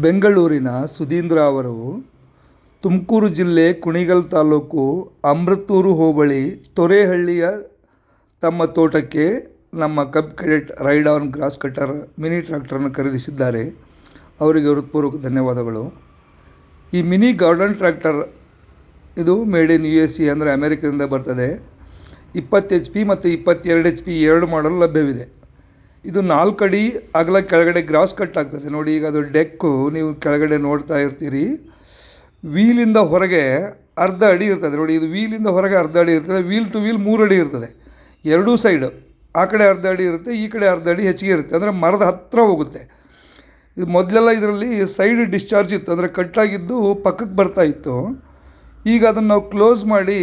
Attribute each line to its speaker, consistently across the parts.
Speaker 1: ಬೆಂಗಳೂರಿನ ಸುಧೀಂದ್ರ ಅವರು ತುಮಕೂರು ಜಿಲ್ಲೆ ಕುಣಿಗಲ್ ತಾಲೂಕು ಅಮೃತೂರು ಹೋಬಳಿ ತೊರೆಹಳ್ಳಿಯ ತಮ್ಮ ತೋಟಕ್ಕೆ ನಮ್ಮ cub cadet ride on grass cutter mini ಟ್ರ್ಯಾಕ್ಟರನ್ನು ಖರೀದಿಸಿದ್ದಾರೆ. ಅವರಿಗೆ ಹೃತ್ಪೂರ್ವಕ ಧನ್ಯವಾದಗಳು. ಈ ಮಿನಿ ಗಾರ್ಡನ್ ಟ್ರ್ಯಾಕ್ಟರ್ ಇದು made in U S C ಅಂದರೆ ಅಮೇರಿಕದಿಂದ ಬರ್ತದೆ. ಇಪ್ಪತ್ತು ಎಚ್ ಪಿ ಮತ್ತು ಇಪ್ಪತ್ತೆರಡು ಎಚ್ ಪಿ ಎರಡು ಮಾಡಲು ಲಭ್ಯವಿದೆ. ಇದು ನಾಲ್ಕು ಅಡಿ ಅಗಲ ಕೆಳಗಡೆ ಗ್ರಾಸ್ ಕಟ್ ಆಗ್ತದೆ. ನೋಡಿ, ಈಗ ಅದು ಡೆಕ್ಕು, ನೀವು ಕೆಳಗಡೆ ನೋಡ್ತಾ ಇರ್ತೀರಿ. ವೀಲಿಂದ ಹೊರಗೆ ಅರ್ಧ ಅಡಿ ಇರ್ತದೆ. ನೋಡಿ, ಇದು ವೀಲಿಂದ ಹೊರಗೆ ಅರ್ಧ ಅಡಿ ಇರ್ತದೆ. ವೀಲ್ ಟು ವೀಲ್ ಮೂರು ಅಡಿ ಇರ್ತದೆ. ಎರಡೂ ಸೈಡು, ಆ ಕಡೆ ಅರ್ಧ ಅಡಿ ಇರುತ್ತೆ, ಈ ಕಡೆ ಅರ್ಧ ಅಡಿ ಹೆಚ್ಚಿಗೆ ಇರುತ್ತೆ. ಅಂದರೆ ಮರದ ಹತ್ತಿರ ಹೋಗುತ್ತೆ. ಇದು ಮೊದಲೆಲ್ಲ ಇದರಲ್ಲಿ ಸೈಡ್ ಡಿಸ್ಚಾರ್ಜ್ ಇತ್ತು. ಅಂದರೆ ಕಟ್ಟಾಗಿದ್ದು ಪಕ್ಕಕ್ಕೆ ಬರ್ತಾ ಇತ್ತು. ಈಗ ಅದನ್ನು ನಾವು ಕ್ಲೋಸ್ ಮಾಡಿ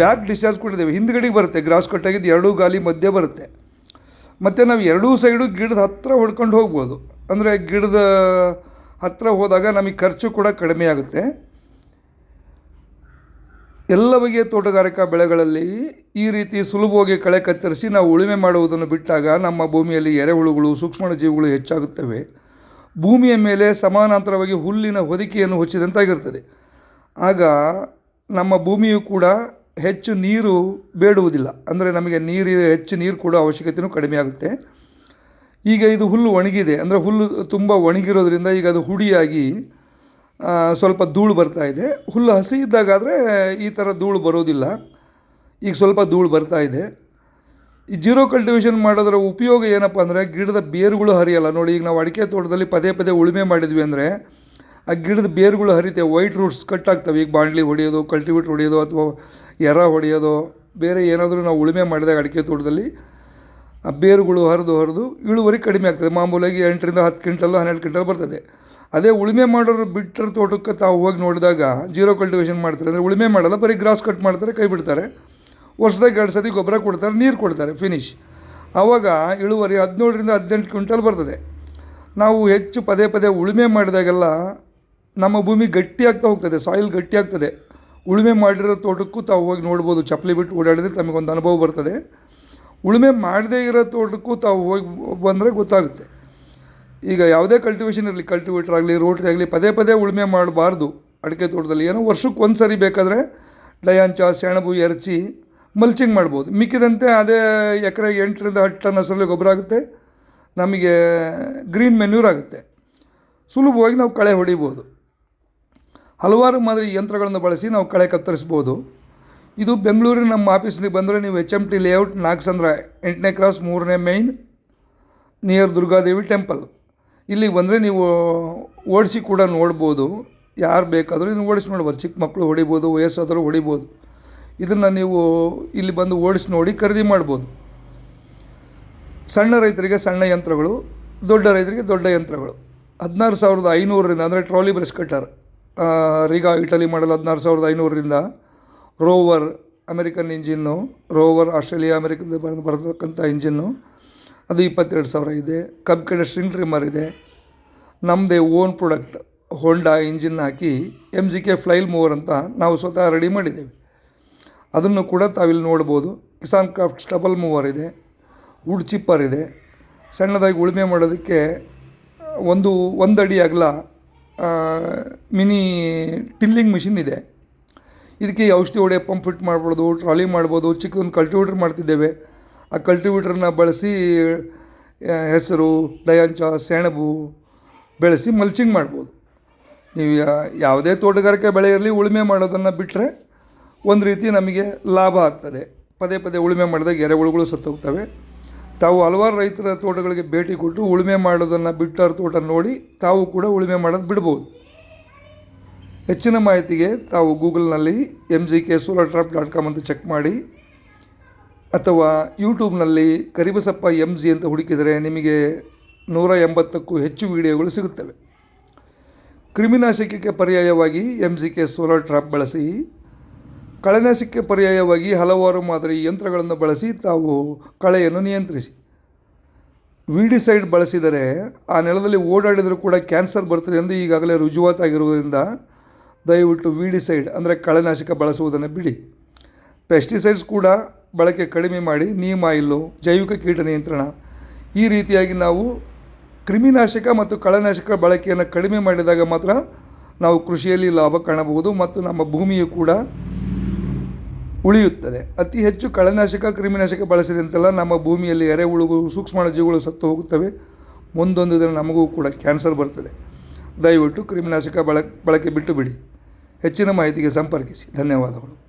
Speaker 1: ಬ್ಯಾಕ್ ಡಿಸ್ಚಾರ್ಜ್ ಕೊಟ್ಟಿದ್ದೇವೆ. ಹಿಂದ್ಗಡೆಗೆ ಬರುತ್ತೆ. ಗ್ರಾಸ್ ಕಟ್ಟಾಗಿದ್ದು ಎರಡೂ ಗಾಲಿ ಮಧ್ಯೆ ಬರುತ್ತೆ. ಮತ್ತು ನಾವು ಎರಡೂ ಸೈಡು ಗಿಡದ ಹತ್ತಿರ ಹೊಡ್ಕೊಂಡು ಹೋಗ್ಬೋದು. ಅಂದರೆ ಗಿಡದ ಹತ್ತಿರ ಹೋದಾಗ ನಮಗೆ ಖರ್ಚು ಕೂಡ ಕಡಿಮೆ ಆಗುತ್ತೆ. ಎಲ್ಲ ಬಗೆಯ ತೋಟಗಾರಿಕಾ ಬೆಳೆಗಳಲ್ಲಿ ಈ ರೀತಿ ಸುಲಭವಾಗಿ ಕಳೆ ಕತ್ತರಿಸಿ ನಾವು ಉಳುಮೆ ಮಾಡುವುದನ್ನು ಬಿಟ್ಟಾಗ ನಮ್ಮ ಭೂಮಿಯಲ್ಲಿ ಎರೆಹುಳುಗಳು ಸೂಕ್ಷ್ಮಾಣುಜೀವಿಗಳು ಹೆಚ್ಚಾಗುತ್ತವೆ. ಭೂಮಿಯ ಮೇಲೆ ಸಮಾನಾಂತರವಾಗಿ ಹುಲ್ಲಿನ ಹೊದಿಕೆಯನ್ನು ಹೊಚ್ಚಿದಂತಾಗಿರ್ತದೆ. ಆಗ ನಮ್ಮ ಭೂಮಿಯು ಕೂಡ ಹೆಚ್ಚು ನೀರು ಬೇಡುವುದಿಲ್ಲ. ಅಂದರೆ ನಮಗೆ ನೀರು, ಹೆಚ್ಚು ನೀರು ಕೊಡೋ ಅವಶ್ಯಕತೆಯೂ ಕಡಿಮೆ ಆಗುತ್ತೆ. ಈಗ ಇದು ಹುಲ್ಲು ಒಣಗಿದೆ. ಅಂದರೆ ಹುಲ್ಲು ತುಂಬ ಒಣಗಿರೋದ್ರಿಂದ ಈಗ ಅದು ಹುಡಿಯಾಗಿ ಸ್ವಲ್ಪ ಧೂಳು ಬರ್ತಾ ಇದೆ. ಹುಲ್ಲು ಹಸಿ ಇದ್ದಾಗಾದರೆ ಈ ಥರ ಧೂಳು ಬರೋದಿಲ್ಲ. ಈಗ ಸ್ವಲ್ಪ ಧೂಳು ಬರ್ತಾ ಇದೆ. ಈ ಜೀರೋ ಕಲ್ಟಿವೇಷನ್ ಮಾಡೋದರ ಉಪಯೋಗ ಏನಪ್ಪ ಅಂದರೆ ಗಿಡದ ಬೇರುಗಳು ಹರಿಯಲ್ಲ. ನೋಡಿ, ಈಗ ನಾವು ಅಡಿಕೆ ತೋಟದಲ್ಲಿ ಪದೇ ಪದೇ ಉಳುಮೆ ಮಾಡಿದ್ವಿ ಅಂದರೆ ಆ ಗಿಡದ ಬೇರುಗಳು ಹರಿತೆ ವೈಟ್ ರೂಟ್ಸ್ ಕಟ್ ಆಗ್ತವೆ. ಈಗ ಬಾಂಡ್ಲಿ ಹೊಡೆಯೋದು ಕಲ್ಟಿವೇಟ್ ಹೊಡೆಯೋದು ಅಥವಾ ಎರ ಹೊಡೆಯೋದು, ಬೇರೆ ಏನಾದರೂ ನಾವು ಉಳುಮೆ ಮಾಡಿದಾಗ ಅಡಿಕೆ ತೋಟದಲ್ಲಿ ಆ ಬೇರುಗಳು ಹರಿದು ಹರಿದು ಇಳುವರಿ ಕಡಿಮೆ ಆಗ್ತದೆ. ಮಾಮೂಲಾಗಿ ಎಂಟರಿಂದ ಹತ್ತು ಕ್ವಿಂಟಲ್ಲು ಹನ್ನೆರಡು ಕ್ವಿಂಟಲ್ ಬರ್ತದೆ. ಅದೇ ಉಳುಮೆ ಮಾಡೋರು ಬಿಟ್ಟರೆ ತೋಟಕ್ಕೆ ತಾವು ಹೋಗಿ ನೋಡಿದಾಗ ಜೀರೋ ಕಲ್ಟಿವೇಷನ್ ಮಾಡ್ತಾರೆ. ಅಂದರೆ ಉಳುಮೆ ಮಾಡಲ್ಲ, ಬರೀ ಗ್ರಾಸ್ ಕಟ್ ಮಾಡ್ತಾರೆ, ಕೈ ಬಿಡ್ತಾರೆ. ವರ್ಷದಾಗ ಎರಡು ಸತಿ ಗೊಬ್ಬರ ಕೊಡ್ತಾರೆ, ನೀರು ಕೊಡ್ತಾರೆ ಫಿನಿಶ್ ಆವಾಗ ಇಳುವರಿ ಹದಿನೇಳರಿಂದ ಹದಿನೆಂಟು ಕ್ವಿಂಟಲ್ ಬರ್ತದೆ. ನಾವು ಹೆಚ್ಚು ಪದೇ ಪದೇ ಉಳುಮೆ ಮಾಡಿದಾಗೆಲ್ಲ ನಮ್ಮ ಭೂಮಿ ಗಟ್ಟಿ ಆಗ್ತಾ ಹೋಗ್ತದೆ ಸಾಯಿಲ್ ಗಟ್ಟಿ ಆಗ್ತದೆ ಉಳುಮೆ ಮಾಡಿರೋ ತೋಟಕ್ಕೂ ತಾವು ಹೋಗಿ ನೋಡ್ಬೋದು, ಚಪ್ಪಲಿ ಬಿಟ್ಟು ಓಡಾಡಿದ್ರೆ ತಮಗೊಂದು ಅನುಭವ ಬರ್ತದೆ. ಉಳುಮೆ ಮಾಡದೇ ಇರೋ ತೋಟಕ್ಕೂ ತಾವು ಹೋಗಿ ಬಂದರೆ ಗೊತ್ತಾಗುತ್ತೆ. ಈಗ ಯಾವುದೇ ಕಲ್ಟಿವೇಷನ್ ಇರಲಿ ಕಲ್ಟಿವೇಟರ್ ಆಗಲಿ ರೋಟ್ರಿ ಆಗಲಿ, ಪದೇ ಪದೇ ಉಳುಮೆ ಮಾಡಬಾರ್ದು. ಅಡಿಕೆ ತೋಟದಲ್ಲಿ ಏನೋ ವರ್ಷಕ್ಕೆ ಒಂದು ಸರಿ ಬೇಕಾದರೆ ಡಯಾಂಚ, ಸೆಣಬು ಎರಚಿ ಮಲ್ಚಿಂಗ್ ಮಾಡ್ಬೋದು. ಮಿಕ್ಕಿದಂತೆ ಅದೇ ಎಕರೆ ಎಂಟರಿಂದ ಹತ್ತು ಟನ್ ಹಸರಲ್ಲಿ ಗೊಬ್ಬರ ಆಗುತ್ತೆ. ನಮಗೆ ಗ್ರೀನ್ ಮೆನ್ಯೂರ್ ಆಗುತ್ತೆ. ಸುಲಭವಾಗಿ ನಾವು ಕಳೆ ಹೊಡಿಬೋದು. ಹಲವಾರು ಮಾದರಿ ಯಂತ್ರಗಳನ್ನು ಬಳಸಿ ನಾವು ಕಳೆ ಕತ್ತರಿಸ್ಬೋದು. ಇದು ಬೆಂಗಳೂರಿನ ನಮ್ಮ ಆಫೀಸ್ಗೆ ಬಂದರೆ ನೀವು H M T layout Nagasandra ಎಂಟನೇ ಕ್ರಾಸ್ ಮೂರನೇ ಮೈನ್ ನಿಯರ್ ದುರ್ಗಾದೇವಿ ಟೆಂಪಲ್ ಇಲ್ಲಿಗೆ ಬಂದರೆ ನೀವು ಓಡಿಸಿ ಕೂಡ ನೋಡ್ಬೋದು. ಯಾರು ಬೇಕಾದರೂ ಇದನ್ನು ಓಡಿಸಿ ನೋಡ್ಬೋದು. ಚಿಕ್ಕ ಮಕ್ಕಳು ಹೊಡಿಬೋದು ವಯಸ್ಸಾದರೂ ಹೊಡಿಬೋದು. ಇದನ್ನು ನೀವು ಇಲ್ಲಿ ಬಂದು ಓಡಿಸಿ ನೋಡಿ ಖರೀದಿ ಮಾಡ್ಬೋದು. ಸಣ್ಣ ರೈತರಿಗೆ ಸಣ್ಣ ಯಂತ್ರಗಳು, ದೊಡ್ಡ ರೈತರಿಗೆ ದೊಡ್ಡ ಯಂತ್ರಗಳು. ಹದಿನಾರು ಸಾವಿರದ ಐನೂರರಿಂದ ಅಂದರೆ ಟ್ರಾಲಿ ಬ್ರೆಸ್ ಕಟ್ಟರ್ ರಿಗಾ ಇಟಲಿ ಮಾಡಲ್ ಹದಿನಾರು ಸಾವಿರದ ಐನೂರರಿಂದ rover American engine, rover Australia ಅಮೆರಿಕದ ಬರತಕ್ಕಂಥ ಇಂಜಿನ್ನು ಅದು ಇಪ್ಪತ್ತೆರಡು ಸಾವಿರ ಇದೆ. ಕಬ್ ಕಡೆ ಸ್ಟ್ರಿಂಗ್ ಟ್ರಿಮ್ಮರ್ ಇದೆ. ನಮ್ಮದೇ ಓನ್ ಪ್ರಾಡಕ್ಟ್ ಹೋಂಡಾ ಇಂಜಿನ್ ಹಾಕಿ M G K flail mower ಅಂತ ನಾವು ಸ್ವತಃ ರೆಡಿ ಮಾಡಿದ್ದೇವೆ. ಅದನ್ನು ಕೂಡ ತಾವಿಲ್ಲಿ ನೋಡ್ಬೋದು. ಕಿಸಾನ್ ಕ್ರಾಫ್ಟ್ ಸ್ಟಬಲ್ ಮೂವರ್ ಇದೆ. ವುಡ್ ಚಿಪ್ಪರ್ ಇದೆ. ಸಣ್ಣದಾಗಿ ಉಳುಮೆ ಮಾಡೋದಕ್ಕೆ ಒಂದು ಒಂದು ಅಡಿ ಅಗಲ ಮಿನಿ ಟಿಲ್ಲಿಂಗ್ ಮಿಷಿನ್ ಇದೆ. ಇದಕ್ಕೆ ಔಷಧಿ ಹೊಡೆ ಪಂಪ್ ಫಿಟ್ ಮಾಡ್ಬೋದು, ಟ್ರಾಲಿ ಮಾಡ್ಬೋದು ಚಿಕ್ಕದೊಂದು ಕಲ್ಟಿವೇಟ್ರ್ ಮಾಡ್ತಿದ್ದೇವೆ. ಆ ಕಲ್ಟಿವೇಟ್ರನ್ನ ಬಳಸಿ ಹೆಸರು, ಡಯಾಂಚ, ಸೆಣಬು ಬೆಳೆಸಿ ಮಲ್ಚಿಂಗ್ ಮಾಡ್ಬೋದು. ನೀವು ಯಾವುದೇ ತೋಟಗಾರಿಕೆ ಬೆಳೆ ಇರಲಿ ಉಳುಮೆ ಮಾಡೋದನ್ನು ಬಿಟ್ಟರೆ ಒಂದು ರೀತಿ ನಮಗೆ ಲಾಭ ಆಗ್ತದೆ. ಪದೇ ಪದೇ ಉಳುಮೆ ಮಾಡಿದಾಗ ಎರೆಹುಳುಗಳು ಸತ್ತೋಗ್ತವೆ. ತಾವು ಹಲವಾರು ರೈತರ ತೋಟಗಳಿಗೆ ಭೇಟಿ ಕೊಟ್ಟು ಉಳುಮೆ ಮಾಡೋದನ್ನು ಬಿಟ್ಟವ್ರ ತೋಟ ನೋಡಿ ತಾವು ಕೂಡ ಉಳುಮೆ ಮಾಡೋದು ಬಿಡ್ಬೋದು. ಹೆಚ್ಚಿನ ಮಾಹಿತಿಗೆ ತಾವು ಗೂಗಲ್ನಲ್ಲಿ M G K solar trap dot com ಅಂತ ಚೆಕ್ ಮಾಡಿ, ಅಥವಾ ಯೂಟ್ಯೂಬ್ನಲ್ಲಿ ಕರಿಬಸಪ್ಪ ಎಂ ಜಿ ಅಂತ ಹುಡುಕಿದರೆ ನಿಮಗೆ ನೂರ ಎಂಬತ್ತಕ್ಕೂ ಹೆಚ್ಚು ವಿಡಿಯೋಗಳು ಸಿಗುತ್ತವೆ. ಕ್ರಿಮಿನಾಶಕಕ್ಕೆ ಪರ್ಯಾಯವಾಗಿ M G K solar trap ಬಳಸಿ ಕಳೆನಾಶಕ್ಕೆ ಪರ್ಯಾಯವಾಗಿ ಹಲವಾರು ಮಾದರಿ ಯಂತ್ರಗಳನ್ನು ಬಳಸಿ ತಾವು ಕಳೆಯನ್ನು ನಿಯಂತ್ರಿಸಿ. ವೀಡಿಸೈಡ್ ಬಳಸಿದರೆ ಆ ನೆಲದಲ್ಲಿ ಓಡಾಡಿದರೂ ಕೂಡ ಕ್ಯಾನ್ಸರ್ ಬರ್ತದೆ ಎಂದು ಈಗಾಗಲೇ ರುಜುವಾತಾಗಿರುವುದರಿಂದ ದಯವಿಟ್ಟು ವೀಡಿಸೈಡ್ ಅಂದರೆ ಕಳೆನಾಶಕ ಬಳಸುವುದನ್ನು ಬಿಡಿ. ಪೆಸ್ಟಿಸೈಡ್ಸ್ ಕೂಡ ಬಳಕೆ ಕಡಿಮೆ ಮಾಡಿ, ನೀಮ್ ಆಯಿಲ್ಲು ಜೈವಿಕ ಕೀಟ ನಿಯಂತ್ರಣ. ಈ ರೀತಿಯಾಗಿ ನಾವು ಕ್ರಿಮಿನಾಶಕ ಮತ್ತು ಕಳೆನಾಶಕ ಬಳಕೆಯನ್ನು ಕಡಿಮೆ ಮಾಡಿದಾಗ ಮಾತ್ರ ನಾವು ಕೃಷಿಯಲ್ಲಿ ಲಾಭ ಕಾಣಬಹುದು ಮತ್ತು ನಮ್ಮ ಭೂಮಿಯು ಕೂಡ ಉಳಿಯುತ್ತದೆ. ಅತಿ ಹೆಚ್ಚು ಕಳೆನಾಶಕ, ಕ್ರಿಮಿನಾಶಕ ಬಳಸಿದಂತೆಲ್ಲ ನಮ್ಮ ಭೂಮಿಯಲ್ಲಿ ಎರೆಹುಳುಗಳು ಸೂಕ್ಷ್ಮಾಣುಜೀವಿಗಳು ಸತ್ತು ಹೋಗುತ್ತವೆ. ಮುಂದೊಂದು ದಿನ ನಮಗೂ ಕೂಡ ಕ್ಯಾನ್ಸರ್ ಬರ್ತದೆ. ದಯವಿಟ್ಟು ಕ್ರಿಮಿನಾಶಕ ಬಳ ಬಳಕೆ ಬಿಟ್ಟು ಬಿಡಿ. ಹೆಚ್ಚಿನ ಮಾಹಿತಿಗೆ ಸಂಪರ್ಕಿಸಿ. ಧನ್ಯವಾದಗಳು.